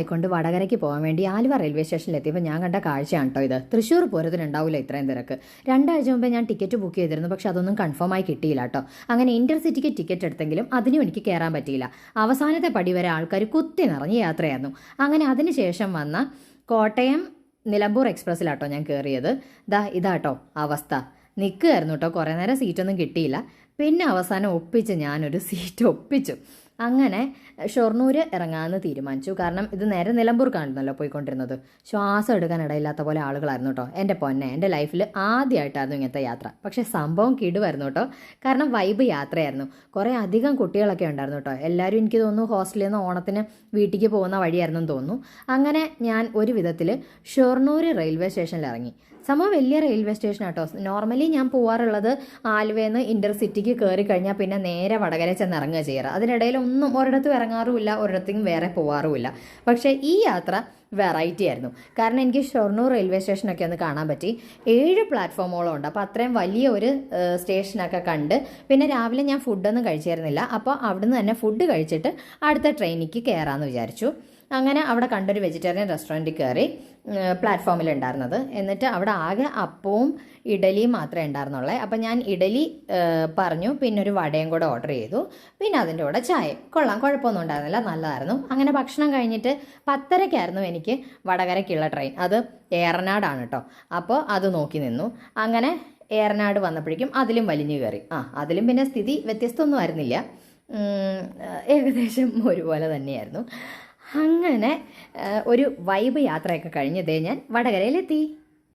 ആയിക്കൊണ്ട് വടകരയ്ക്ക് പോകാൻ വേണ്ടി ആലുവ റെയിൽവേ സ്റ്റേഷനിൽ എത്തിയപ്പോൾ ഞാൻ കണ്ട കാഴ്ചയാണ് കേട്ടോ ഇത്. തൃശ്ശൂർ പോരത്തിന് ഉണ്ടാവില്ല ഇത്രയും തിരക്ക്. രണ്ടാഴ്ച മുമ്പേ ഞാൻ ടിക്കറ്റ് ബുക്ക് ചെയ്തിരുന്നു പക്ഷെ അതൊന്നും കൺഫേം ആയി കിട്ടിയില്ല കേട്ടോ അങ്ങനെ ഇന്റർസിറ്റിക്ക് ടിക്കറ്റ് എടുത്തെങ്കിലും അതിനും എനിക്ക് കയറാൻ പറ്റിയില്ല. അവസാനത്തെ പടി വരെ ആൾക്കാർ കുത്തി നിറഞ്ഞ യാത്രയായിരുന്നു. അങ്ങനെ അതിനുശേഷം വന്ന കോട്ടയം നിലമ്പൂർ എക്സ്പ്രസ്സിലാട്ടോ ഞാൻ കയറിയത് ദാ ഇതാട്ടോ അവസ്ഥ. നിൽക്കുകയായിരുന്നു കേട്ടോ കുറേ നേരം സീറ്റൊന്നും കിട്ടിയില്ല. പിന്നെ അവസാനം ഒപ്പിച്ച് ഞാനൊരു സീറ്റ് ഒപ്പിച്ചു. അങ്ങനെ ഷൊർണൂർ ഇറങ്ങാമെന്ന് തീരുമാനിച്ചു. കാരണം ഇത് നേരെ നിലമ്പൂർക്കാണല്ലോ പോയിക്കൊണ്ടിരുന്നത്. ശ്വാസം എടുക്കാൻ ഇടയില്ലാത്ത പോലെ ആളുകളായിരുന്നു കേട്ടോ എന്റെ പൊന്നെ എന്റെ ലൈഫിൽ ആദ്യമായിട്ടായിരുന്നു ഇങ്ങനത്തെ യാത്ര. പക്ഷേ സംഭവം കിടുവായിരുന്നു കേട്ടോ കാരണം വൈബ് യാത്രയായിരുന്നു. കുറേ അധികം കുട്ടികളൊക്കെ ഉണ്ടായിരുന്നു കേട്ടോ എല്ലാവരും എനിക്ക് തോന്നുന്നു ഹോസ്റ്റലിൽ നിന്ന് ഓണത്തിന് വീട്ടിലേക്ക് പോകുന്ന വഴിയായിരുന്നു തോന്നുന്നു. അങ്ങനെ ഞാൻ ഒരു വിധത്തിൽ ഷൊർണൂർ റെയിൽവേ സ്റ്റേഷനിൽ ഇറങ്ങി. സംഭവം വലിയ റെയിൽവേ സ്റ്റേഷൻ കേട്ടോ നോർമലി ഞാൻ പോവാറുള്ളത് ആലുവയിൽ ഇന്റർസിറ്റിക്ക് കയറി കഴിഞ്ഞാൽ പിന്നെ നേരെ വടകര ചെന്ന് ഇറങ്ങുക ചെയ്യാറ്. അതിനിടയിൽ ഒന്നും ഒരിടത്തും ഇറങ്ങാറുമില്ല ഒരിടത്തും വേറെ പോവാറുമില്ല. പക്ഷേ ഈ യാത്ര വെറൈറ്റി ആയിരുന്നു. കാരണം എനിക്ക് ഷൊർണൂർ റെയിൽവേ സ്റ്റേഷനൊക്കെ ഒന്ന് കാണാൻ പറ്റി. ഏഴ് പ്ലാറ്റ്ഫോമുകളും ഉണ്ട്. അപ്പോൾ അത്രയും വലിയ ഒരു സ്റ്റേഷനൊക്കെ കണ്ട് പിന്നെ രാവിലെ ഞാൻ ഫുഡൊന്നും കഴിച്ചിരുന്നില്ല. അപ്പോൾ അവിടുന്ന് തന്നെ ഫുഡ് കഴിച്ചിട്ട് അടുത്ത ട്രെയിനിക്ക് കയറാമെന്ന് വിചാരിച്ചു. അങ്ങനെ അവിടെ കണ്ടൊരു വെജിറ്റേറിയൻ റെസ്റ്റോറന്റിൽ കയറി പ്ലാറ്റ്ഫോമിൽ ഉണ്ടായിരുന്നത്. എന്നിട്ട് അവിടെ ആകെ അപ്പവും ഇഡലിയും മാത്രമേ ഉണ്ടായിരുന്നുള്ളേ. അപ്പം ഞാൻ ഇഡലി പറഞ്ഞു പിന്നെ ഒരു വടയും കൂടെ ഓർഡർ ചെയ്തു. പിന്നെ അതിന്റെ കൂടെ ചായ കൊള്ളാം കുഴപ്പമൊന്നും ഉണ്ടായിരുന്നില്ല നല്ലതായിരുന്നു. അങ്ങനെ ഭക്ഷണം കഴിഞ്ഞിട്ട് പത്തരയ്ക്കായിരുന്നു എനിക്ക് വടകരയ്ക്കുള്ള ട്രെയിൻ അത് ഏറനാടാണ് കേട്ടോ അപ്പോൾ അത് നോക്കി നിന്നു. അങ്ങനെ ഏറനാട് വന്നപ്പോഴേക്കും അതിലും വലിഞ്ഞു കയറി. ആ അതിലും പിന്നെ സ്ഥിതി വ്യത്യസ്തമൊന്നും ആയിരുന്നില്ല. ഏകദേശം ഒരുപോലെ തന്നെയായിരുന്നു. അങ്ങനെ ഒരു വൈബ് യാത്രയൊക്കെ കഴിഞ്ഞതേ ഞാൻ വടകരയിലെത്തി.